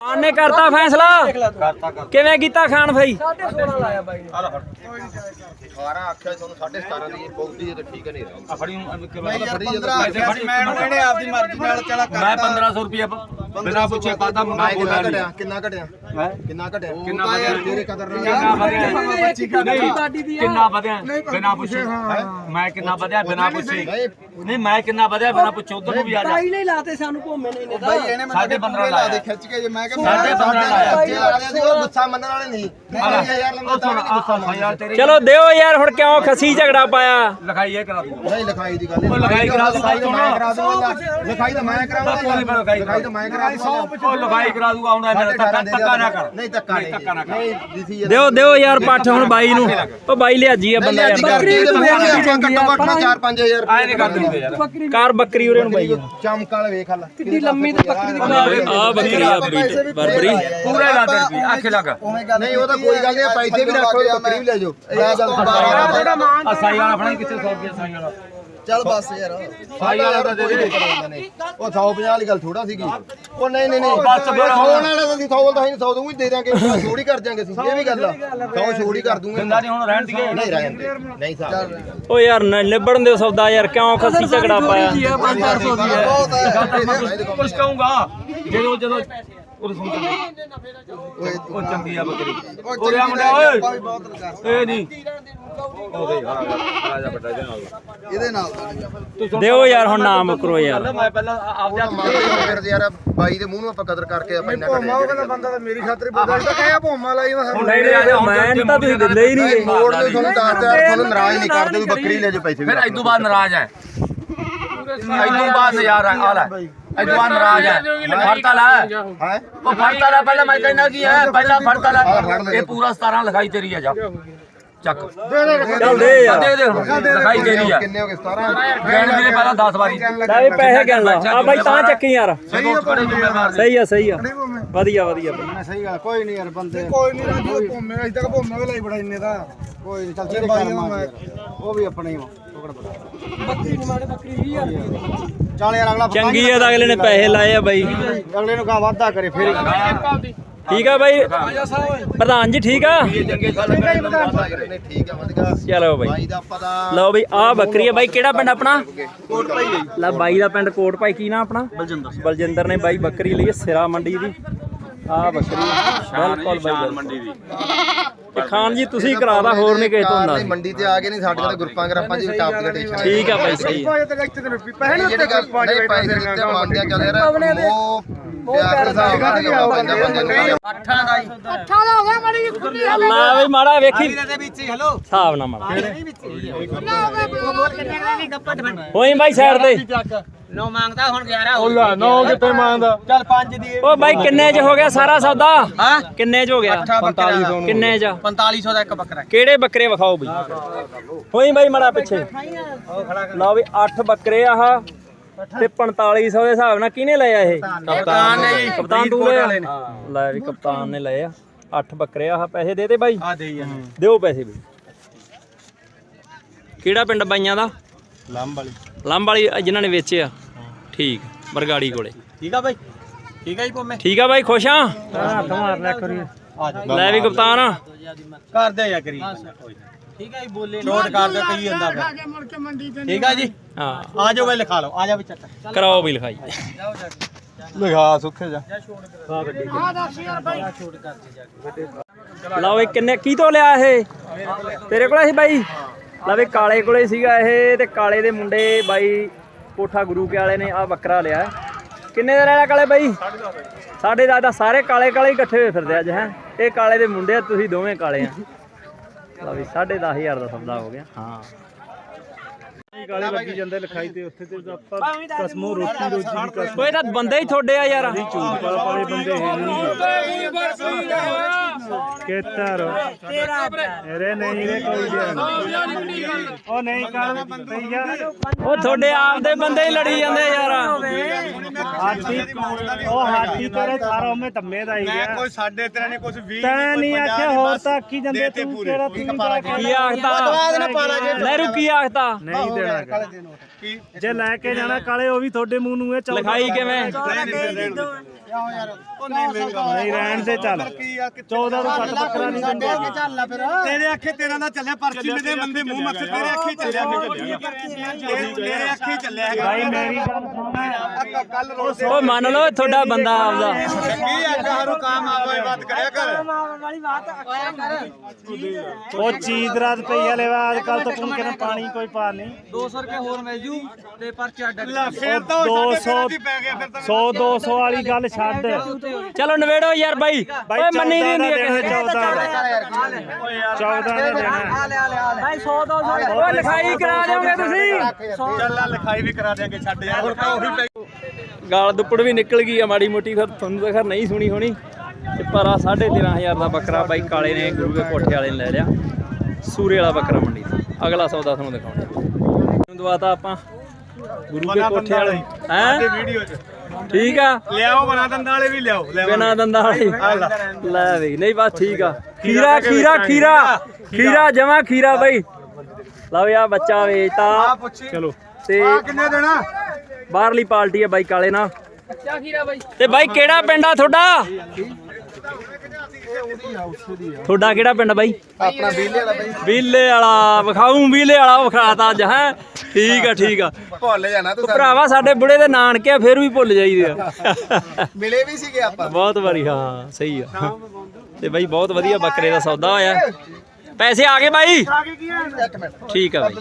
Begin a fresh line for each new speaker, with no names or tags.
ਖਾਨ ਨੇ ਕਰਤਾ ਫੈਸਲਾ। ਕਿਵੇਂ ਕੀਤਾ ਖਾਨ ਭਾਈ?
18 ਆਖਿਆ ਤੁਹਾਨੂੰ 17.5 ਦੀ ਪੌਂਦੀ ਹੈ ਤਾਂ ਠੀਕ ਨਹੀਂ ਰਹੂਗਾ।
ਫੜੀ
ਮੈਂ ਹੁਣ ਇਹਨੇ ਆਪਦੀ ਮਰਜ਼ੀ ਨਾਲ ਚਲਾ ਕਰ
ਮੈਂ 1500 ਰੁਪਏ ਬਿਨਾ ਪੁੱਛੇ ਪਾਤਾ ਮੁੰਡਾ
ਮੈਂ
ਬੋਲਿਆ
ਕਿੰਨਾ ਘਟਿਆ? ਕਿੰਨਾ ਘਟਿਆ
ਕਿੰਨਾ ਵਧਿਆ?
ਤੇਰੇ ਕਦਰ ਨਾਲ
ਕਿੰਨਾ ਵਧਿਆ? ਨਹੀਂ ਕਿੰਨਾ ਵਧਿਆ? ਬਿਨਾ ਪੁੱਛੇ ਮੈਂ ਕਿੰਨਾ ਵਧਿਆ? ਬਿਨਾ ਪੁੱਛੇ। ਨਹੀਂ ਮੈਂ ਕਿੰਨਾ ਵਧਿਆ? ਬਿਨਾ ਪੁੱਛੇ ਉਧਰ ਨੂੰ ਵੀ ਆ ਜਾ।
ਬਾਈ ਨਹੀਂ ਲਾਤੇ ਸਾਨੂੰ ਭੋਮੇ ਨੇ
ਬਾਈ ਇਹਨੇ ਮੈਨੂੰ
ਸਾਢੇ
ਸਾਡੇ
15
ਲਾ ਦੇ
ਲਾਇਆ।
ਖਿੱਚ ਕੇ ਜੇ। ਮੈਂ ਕਿਹਾ
ਸਾਢੇ 15 ਲਾਇਆ।
ਬੱਚੇ ਵਾਲਿਆਂ ਦੀ ਉਹ ਗੁੱਸਾ ਮੰਨਣ ਵਾਲੇ ਨਹੀਂ। ਨਹੀਂ ਯਾਰ
ਉਹ ਸੁਣ ਆ ਯਾਰ ਤੇਰੀ
ਚਲੋ ਦਿਓ ਯਾਰ ਹੁਣ ਕਿਉਂ ਖਸੀ ਝਗੜਾ ਪਾਇਆ?
ਲਿਖਾਈ ਇਹ ਕਰਾ ਦੂੰ
ਨਹੀਂ ਲਿਖਾਈ ਦੀ ਗੱਲ
ਉਹ ਲਿਖਾਈ ਕਰਾ ਦੂੰ,
ਲਿਖਾਈ ਤਾਂ ਮੈਂ ਕਰਾ ਦੂੰਗਾ ਲਿਖਾਈ ਤਾਂ ਮੈਂ ਕਰਾਉਂਗਾ ਲਿਖਾਈ ਤਾਂ ਮੈਂ ਕਰਾ ਦੂੰਗਾ।
ਉਹ ਲਿਖਾਈ ਕਰਾ ਦੂੰਗਾ ਹੁਣ ਮੇਰਾ ਧੱਕਾ ਧੱਕਾ ਨਾ ਕਰ।
ਨਹੀਂ ਧੱਕਾ ਨਹੀਂ
ਧੱਕਾ ਨਾ ਕਰ।
ਨਹੀਂ ਦਿਸੀ
ਦਿਓ ਦਿਓ ਯਾਰ ਪੱਠ ਹੁਣ ਬਾਈ ਨੂੰ। ਉਹ ਬਾਈ ਲਿਆਜੀ ਆ ਬੰਦਾ ਯਾਰ।
ਬੱਕਰੀ ਦੇ ਘੱਟੋ ਘੱਟ 4-5000
ਆਏ ਨਹੀਂ ਕਰ ਦਿੰਦੇ ਯਾਰ।
ਬੱਕਰੀ
ਕਾਰ ਬੱਕਰੀ ਉਰੇ ਨੂੰ ਬਾਈ
ਚਮਕ ਵਾਲੇ ਵੇਖ ਹਲ
ਕਿੱਡੀ ਲੰਮੀ ਤੇ ਬੱਕਰੀ ਦੀ
ਆ। ਬੱਕਰੀ ਆ। ਬਰਬਰੀ
ਪੂਰਾ ਲਾ ਦੇ ਰੁਪਏ ਆਖੇ ਲੱਗ
ਉਵੇਂ ਗੱਲ
ਨਹੀਂ ਉਹ ਤਾਂ ਕੋਈ ਗੱਲ ਨਹੀਂ ਪੈਸੇ ਵੀ ਰੱਖੋ ਬੱਕਰੀ ਵੀ ਲੈ ਜਾਓ ਇਹ ਗੱਲ
ਆ ਸਾਈ ਵਾਲਾ ਆਪਣਾ ਕਿੱਥੇ 100 ਰੁਪਏ ਸਾਈ ਵਾਲਾ।
ਚੱਲ ਬਸ ਯਾਰ।
ਸਾਈ ਵਾਲਾ ਤਾਂ ਦੇ ਦੇ।
ਉਹ 150 ਵਾਲੀ ਗੱਲ ਥੋੜਾ ਸੀਗੀ। ਉਹ ਨਹੀਂ ਨਹੀਂ ਨਹੀਂ।
ਬਸ ਫਿਰ ਹੁਣ।
ਵਾਲਾ ਤਾਂ ਅਸੀਂ 100 ਤਾਂ ਹੀ 100 ਦੂੰਗੀ ਦੇ ਦਾਂਗੇ ਛੋੜ ਹੀ ਕਰ ਦਿਆਂਗੇ ਅਸੀਂ। ਇਹ ਵੀ ਗੱਲ ਆ। 100 ਛੋੜ ਹੀ ਕਰ ਦੂੰਗੇ।
ਜਿੰਦਾ ਨਹੀਂ ਹੁਣ ਰਹਿਣ ਦੀਏ
ਨਹੀਂ ਰਹਿਣ ਦੇ। ਨਹੀਂ ਸਾਹਿਬ
ਓ ਯਾਰ ਨ- ਨਿਬੜਨ ਦਿਓ ਸੌਦਾ ਯਾਰ ਕਿਉਂ ਖਸੀ ਝਗੜਾ ਪਾਇਆ?
ਬਹੁਤ
ਕੁਛ ਕਹੂੰਗਾ। ਜਦੋਂ ਜਦੋਂ ਉਹ ਸੁਣ ਉਹ ਚੰਗੀ ਆ ਬੱਕਰੀ। ਉਹ ਰਿਆ ਮੁੰਡਾ ਓਏ।
ਬਹੁਤ ਲਗਾ
ਇਹ ਨਹੀਂ। ਉਹ ਦੇ ਰਾਜਾ ਵੱਡਾ ਦੇ ਨਾਲ।
ਇਹਦੇ ਨਾਲ ਤਾਂ ਨਹੀਂ।
ਦਿਓ ਯਾਰ ਹੁਣ ਨਾ ਮੁਕਰੋ ਯਾਰ।
ਮੈਂ ਪਹਿਲਾਂ ਆਪਦੇ ਹੱਥ
ਫਿਰ ਯਾਰ ਬਾਈ ਦੇ ਮੂੰਹ ਨੂੰ ਆਪਾਂ ਕਦਰ ਕਰਕੇ ਆਪਾਂ ਇੰਨਾ ਕਰਿਆ
ਬੰਦਾ ਤਾਂ ਮੇਰੀ ਖਾਤਰ ਬੋਲਦਾ ਤਾਂ ਕਹਿਆ ਭੋਮਾ ਲਾਈ ਮੈਂ
ਨਹੀਂ ਨਹੀਂ ਮੈਂ ਤਾਂ ਤੁਸੀਂ ਦਿੰਦੇ ਹੀ ਨਹੀਂ
ਮੋੜ ਨੂੰ ਤੁਹਾਨੂੰ ਦੱਸਦਾ ਤੁਹਾਨੂੰ ਨਾਰਾਜ਼ ਨਹੀਂ ਕਰਦੇ ਵੀ ਬੱਕਰੀ ਲੈ ਜਾਓ ਪੈਸੇ ਵੀ
ਫਿਰ ਇਦੋਂ ਬਾਅਦ ਨਾਰਾਜ਼ ਹੈ। ਇਦੋਂ ਬਾਅਦ ਨਜ਼ਾਰਾ ਆ ਲੈ। ਬਾਅਦ ਨਾਰਾਜ਼ ਹੈ। ਫੜਤਾ ਲੈ।
ਹੈ।
ਉਹ ਫੜਤਾ ਲੈ ਪਹਿਲਾਂ ਮੈਂ ਕਹਿੰਦਾ ਕੀ ਹੈ ਪਹਿਲਾਂ ਫੜਤਾ ਲੈ। ਇਹ ਪੂਰਾ 17 ਲਿਖਾਈ ਤੇਰੀ ਆ ਜਾ। ਚੱਕ।
ਦੇ
ਦੇ ਦੇ ਹੁਣ। ਲਿਖਾਈ ਤੇਰੀ ਆ
ਕਿੰਨੇ ਹੋ ਗਏ? 17
ਗੈਣ ਵੀਰੇ ਪਹਿਲਾਂ 10 ਵਾਰੀ।
ਲੈ ਵੀ ਪੈਸੇ ਗਿਣ ਲਾ। ਆ ਬਾਈ ਤਾਂ ਚੱਕੀ ਯਾਰ। ਸਹੀ ਆ ਸਹੀ ਆ। ਵਧੀਆ ਵਧੀਆ ਬਾਈ।
ਸਹੀ ਗੱਲ। ਕੋਈ ਨਹੀਂ ਯਾਰ ਬੰਦੇ। ਕੋਈ ਨਹੀਂ ਰਾਜੂ ਭੋਮੇ ਅਜੇ ਤੱਕ ਭੋਮੇ ਵੀ ਲਈ ਬੜਾ ਇੰਨੇ ਦਾ ਕੋਈ ਨਹੀਂ ਚੱਲ ਕਰ ਮਾਰ ਉਹ ਵੀ ਆਪਣੇ ਹੀ ਟੁਕੜ ਬੜਾ
ਬੱਕਰੀ ਨੂੰ ਮਾਰੇ ਬੱਕਰੀ 20000 ਰੁਪਏ
ਚੱਲ ਯਾਰ ਅਗਲਾ
ਚੰਗੀ ਆ ਤਾਂ ਅਗਲੇ ਨੇ ਪੈਸੇ ਲਾਏ ਆ ਬਾਈ।
ਅਗਲੇ ਨੂੰ ਕਹਾਂ ਵਾਧਾ ਕਰੇ ਫਿਰ
ਠੀਕ ਆ ਬਾਈ? ਪ੍ਰਧਾਨ ਜੀ ਠੀਕ ਆ? ਚਲੋ ਬਾਈ।
ਬਾਈ ਦਾ ਪਤਾ
ਲਓ ਬਈ ਆ ਬੱਕਰੀ ਆ ਬਾਈ ਕਿਹੜਾ ਪਿੰਡ ਆਪਣਾ? ਕੋਟ ਭਾਈ ਲੈ ਬਾਈ ਦਾ ਪਿੰਡ ਕੋਟ ਭਾਈ ਕੀ ਨਾ ਆਪਣਾ? ਬਲਜਿੰਦਰ ਬਲਜਿੰਦਰ ਨੇ ਬਾਈ ਬੱਕਰੀ ਲਈ ਸਿਰਾ ਮੰਡੀ ਦੀ। ਆ ਬੱਕਰੀ ਬਿਲਕੁਲ ਬਾਈ ਮੰਡੀ ਦੀ। ਤੇ ਖਾਨ ਜੀ ਤੁਸੀਂ ਕਰਾਦਾ ਹੋਰ ਨਹੀਂ ਕਿਸੇ ਤੋਂ ਹੁੰਦਾ
ਨਹੀਂ ਮੰਡੀ ਤੇ ਆ ਗਏ ਨਹੀਂ ਸਾਡੇ ਕੋਲ ਗਰੁੱਪਾਂ ਗਰਾਪਾਂ ਦੀ ਟਾਪ ਦੀ ਟੈਨਸ਼ਨ
ਠੀਕ ਆ ਬਾਈ ਸਹੀ ਆ।
ਤੇ ਇੱਥੇ ਤੇ ਰੁਪਏ
ਨਹੀਂ ਜਿਹੜੀ ਗੱਲ ਨਹੀਂ ਪੈਸੇ ਦਿੱਤੇ ਮੰਨਦੇ ਆ ਚੱਲ ਯਾਰ ਉਹ ਪਿਆਰ ਦੇ ਹਿਸਾਬ ਨਾਲ ਹੀ ਆਪਾਂ ਬੰਦੇ ਬੰਦੇ ਨੂੰ
ਅੱਠਾਂ ਦਾ ਹੋ। ਗਿਆ ਮਾੜੀ ਜਿਹੀ ਖੁੱਲੀ
ਅੱਲਾ ਬਈ ਮਾੜਾ ਵੇਖੀ।
ਦੇ ਵਿੱਚ ਹੀ ਹਲੋ।
ਹਿਸਾਬ ਨਾ ਮਾੜਾ।
ਹੋ। ਗਿਆ ਵੀ
ਹੋਈ ਬਾਈ ਸਾਈਡ ਤੇ।
ਨੋ ਮੰਗਦਾ ਹੁਣ 11 ਹੋ
ਲੈ ਨੌ ਕਿੱਥੇ ਮੰਗਦਾ? ਚੱਲ 5 ਦੀ
ਓ ਬਾਈ ਕਿੰਨੇ ਚ ਹੋ ਗਿਆ ਸਾਰਾ ਸੌਦਾ?
ਹਾਂ?
ਕਿੰਨੇ ਚ ਹੋ ਗਿਆ?
4500
ਕਿੰਨੇ ਚ?
4500 ਦਾ ਇੱਕ ਬੱਕਰਾ।
ਕਿਹੜੇ ਬੱਕਰੇ ਵਿਖਾਓ ਬਈ? ਹੋਈ ਬਾਈ ਮਾੜਾ ਪਿੱਛੇ। ਲਓ। ਵੀ 8 ਬੱਕਰੇ ਆਹ ਤੇ 4500 ਦੇ ਹਿਸਾਬ ਨਾਲ ਕਿਹਨੇ ਲਏ ਆ ਇਹ? ਕਪਤਾਨ ਨੇ। ਜੀ। ਕਪਤਾਨ ਤੂੰ ਲਿਆ ਲੈ ਵੀ ਕਪਤਾਨ ਨੇ ਲਏ ਆ। 8 ਬੱਕਰੇ ਆਹ ਪੈਸੇ ਦੇ ਦੇ ਬਾਈ।
ਆ ਦੇ ਯਾਰ
ਦਿਓ ਪੈਸੇ ਬਈ ਕਿਹੜਾ ਪਿੰਡ ਬਾਈਆਂ ਦਾ?
ਲੰਬ ਵਾਲੀ।
ਲੰਬ ਵਾਲੀ ਜਿਨ੍ਹਾਂ ਨੇ ਵੇਚੇ ਆ। ਠੀਕ ਬਰਗਾੜੀ ਕੋਲੇ।
ਠੀਕ ਆ ਬਾਈ? ਠੀਕ ਆ ਜੀ ਭੋਮੇ
ਠੀਕ ਆ ਬਾਈ ਖੁਸ਼ ਆ?
ਹੱਥ ਮਾਰ ਲੈ ਕਰੀ ਆ ਜਾ।
ਲੈ ਵੀ ਕਪਤਾਨ
ਕਰ ਦੇ ਯਾ ਕਰੀ ਠੀਕ ਆ ਜੀ ਬੋਲੇ ਛੋਟ ਕਰ ਦੇ ਕਹੀ ਜਾਂਦਾ ਫਿਰ ਠੀਕ ਆ ਜੀ?
ਹਾਂ।
ਆ ਜਾਓ ਬਈ ਲਿਖਾ ਲਓ। ਆ ਜਾ ਵੀ ਚੱਕ।
ਕਰਾਓ ਵੀ ਲਿਖਾਈ।
ਲਿਖਾ ਸੁੱਖੇ ਜਾ।
ਲਓ ਵੀ ਕਿੰਨੇ ਕੀ ਤੋਂ ਲਿਆ ਇਹ? ਤੇਰੇ ਕੋਲੇ ਸੀ ਬਾਈ? ਲਓ ਵੀ ਕਾਲੇ ਕੋਲੇ ਸੀਗਾ ਇਹ ਤੇ ਕਾਲੇ ਦੇ ਮੁੰਡੇ ਬਾਈ ਕੋਠਾ ਗੁਰੂ ਕੇ ਵਾਲੇ ਨੇ ਆ ਬੱਕਰਾ ਲਿਆ ਕਿੰਨੇ ਦਾ ਲਿਆ ਕਾਲੇ ਬਾਈ? ਸਾਡੇ ਦਾਦਾ ਸਾਰੇ ਕਾਲੇ ਕਾਲੇ ਇਕੱਠੇ ਹੋਏ ਫਿਰਦੇ ਅੱਜ ਹੈ? ਇਹ ਕਾਲੇ ਦੇ ਮੁੰਡੇ ਆ ਤੁਸੀਂ ਦੋਵੇਂ ਕਾਲੇ ਆ। ਲਓ ਵੀ 10500 ਦਾ ਸੌਦਾ ਹੋ ਗਿਆ। ਹਾਂ।
ਗਾਲੇ ਲੱਗੀ ਜਾਂਦੇ ਲਿਖਾਈ ਤੇ ਉੱਥੇ ਤੇ ਆਪਾਂ ਕਸਮੋਂ ਰੋਟੀ ਰੋਜੀ ਦੀ ਕਸਮ।
ਓਏ ਤਾਂ ਬੰਦੇ ਹੀ ਤੁਹਾਡੇ ਆ ਯਾਰ।
ਪਲ ਪਾਲੇ ਬੰਦੇ ਹੈ ਨਹੀਂ ਕੇਤਰ ਅਰੇ ਨਹੀਂ ਰੇ ਕੋਈ ਜਾਨ ਉਹ ਨਹੀਂ ਕਰ ਭਈਆ
ਉਹ ਤੁਹਾਡੇ ਆਪ ਦੇ ਬੰਦੇ ਹੀ ਲੜੀ ਜਾਂਦੇ ਯਾਰ।
ਹਾਥੀ ਉਹ ਹਾਥੀ ਤੇਰੇ ਸਾਰਾ ਉਹਮੇ ਧੰਮੇ ਦਾ ਹੀ ਗਿਆ।
ਕੋਈ ਸਾਡੇ ਤੇਰੇ ਨੇ ਕੁਝ 20
ਤੈਂ ਨਹੀਂ ਆਖਿਆ ਹੋਰ ਤਾਂ ਆਖੀ ਜਾਂਦੇ ਤੂੰ ਕਿਹੜਾ ਤੂੰ
ਕੀ ਆਖਤਾ? ਨਹਿਰੂ ਕੀ ਆਖਤਾ?
ਨਹੀਂ ਦੇਣਾ ਗਾ। ਜੇ ਲੈ ਕੇ ਜਾਣਾ ਕਾਲੇ ਉਹ ਵੀ ਤੁਹਾਡੇ ਮੂੰਹ ਨੂੰ ਇਹ ਚੱਲਦਾ
ਲਿਖਾਈ ਕਿਵੇਂ?
ਨਹੀਂ ਰਹਿਣ ਦੇ ਚੱਲ 14 ਨੂੰ ਕੱਟ ਬੱਕਰਾ ਨਹੀਂ ਦਿੰਦੇ। ਚੱਲ ਫਿਰ?
ਤੇਰੇ ਅੱਖੇ ਤੇਰਾ ਦਾ ਚੱਲਿਆ ਪਰਚੀ ਮੇਰੇ ਬੰਦੇ ਮੂੰਹ ਮੱਥੇ ਤੇਰੇ ਅੱਖੇ ਚੱਲਿਆ ਤੇਰੇ ਤੇਰੇ ਅੱਖੇ ਚੱਲਿਆ ਹੈਗਾ।
ਭਾਈ ਮੇਰੀ ਗੱਲ ਸੁਣ।
ਓ ਮੰਨ ਲਓ ਤੁਹਾਡਾ ਬੰਦਾ ਆਪਦਾ।
ਕੀ ਅੱਗਾ ਹਰੂ ਕਾਮ ਆਵੇ ਬਾਤ ਕਰਿਆ ਕਰ।
ਉਹ ਚੀਜ਼ ਰਾਤ ਪਈ ਲੈਵਾ ਅੱਜ ਕੱਲ ਤਾਂ ਪੁੰਕੇ ਨੇ ਪਾਣੀ ਕੋਈ ਪਾ ਨਹੀਂ।
200 ਰੁਪਏ ਹੋਰ ਮਿਲ ਜੂ ਤੇ ਪਰਚੀ ਅੱਡ ਫਿਰ ਤਾਂ
200
ਪੈ ਗਿਆ ਫਿਰ ਤਾਂ
100 200 ਵਾਲੀ ਗੱਲ ਛੱਡ।
ਚਲੋ ਨਵੇੜੋ ਯਾਰ ਬਾਈ।
ਬਾਈ
ਓਏ ਮੰਨੀ ਦੀ ਹੁੰਦੀ ਹੈ
14 14 ਦਾ। ਦੇਣਾ।
ਭਾਈ 100 200 ਓਏ ਲਿਖਾਈ ਕਰਾ ਦਿਓਗੇ ਤੁਸੀਂ।
ਚੱਲ ਲਿਖਾਈ ਵੀ ਕਰਾ ਦਿਆਂਗੇ ਛੱਡ ਯਾਰ। ਹੋਰ ਤਾਂ ਉਹੀ
ਗਾਲ ਦੁੱਪੜ ਵੀ ਨਿਕਲ ਗਈ ਆ ਮਾੜੀ ਮੋਟੀ ਫਿਰ ਤੁਹਾਨੂੰ ਤਾਂ ਖਰ ਨਹੀਂ ਸੁਣੀ ਹੋਣੀ। ਤੇ ਪਰ ਆ 13500 ਦਾ ਬੱਕਰਾ ਬਾਈ ਕਾਲੇ ਨੇ ਗੁਰੂ ਦੇ ਕੋਠੇ ਵਾਲੇ ਨੇ ਲੈ ਲਿਆ। ਸੂਰੇ ਵਾਲਾ ਬੱਕਰਾ ਮੰਡੀ ਤੋਂ। ਅਗਲਾ ਸੌਦਾ ਤੁਹਾਨੂੰ ਦਿਖਾਉਂਦੇ ਨੂੰ ਦਵਾਤਾ ਆਪਾਂ। ਗੁਰੂ ਦੇ ਕੋਠੇ ਵਾਲੇ। ਹੈ?
ਵੀਡੀਓ 'ਚ।
ਠੀਕ ਆ?
ਲਿਆਓ ਬਣਾ ਦੰਦਾਂ ਵਾਲੇ ਵੀ ਲਿਆਓ। ਲੈ
ਬਿਨਾ ਦੰਦਾਂ ਵਾਲੀ। ਲੈ। ਬਈ ਨਹੀਂ ਬਸ ਠੀਕ ਆ। ਖੀਰਾ ਖੀਰਾ ਖੀਰਾ ਖੀਰਾ। ਜਮਾ ਖੀਰਾ ਬਈ। ਲਓ ਯਾ ਬੱਚਾ ਵੇਚਤਾ।
ਚਲੋ।
ਤੇ
ਕਿੰਨੇ ਦੇਣਾ?
ਬਾਹਰਲੀ ਪਾਰਟੀ ਹੈ ਬਾਈ ਕਾਲੇ ਨਾਲ। ਤੇ ਬਾਈ ਕਿਹੜਾ ਪਿੰਡ ਆ ਤੁਹਾਡਾ? ਤੁਹਾਡਾ ਕਿਹੜਾ ਪਿੰਡ ਬਾਈ?
ਆਪਣਾ ਬੀਲੇ ਵਾਲਾ ਬਈ
ਵੀਲੇ ਵਾਲਾ ਵਿਖਾਉਂ ਵੀਲੇ ਵਾਲਾ ਵਿਖਾਤਾ ਅੱਜ ਹੈ? ਠੀਕ ਆ ਠੀਕ ਆ।
ਭੁੱਲ ਜਾਣਾ ਤੂੰ
ਭਰਾਵਾ ਸਾਡੇ ਬੁੜੇ ਦੇ ਨਾਨਕੇ ਆ, ਫਿਰ ਵੀ ਭੁੱਲ ਜਾਈਦੇ ਆ।
ਮਿਲੇ ਵੀ ਸੀਗੇ ਆਪਾਂ।
ਬਹੁਤ ਵਾਰੀ ਹਾਂ ਸਹੀ ਆ। ਤੇ ਬਾਈ ਬਹੁਤ ਵਧੀਆ ਬੱਕਰੇ ਦਾ ਸੌਦਾ ਹੋਇਆ। ਪੈਸੇ ਆ ਗਏ ਬਾਈ? ਠੀਕ ਆ ਬਾਈ।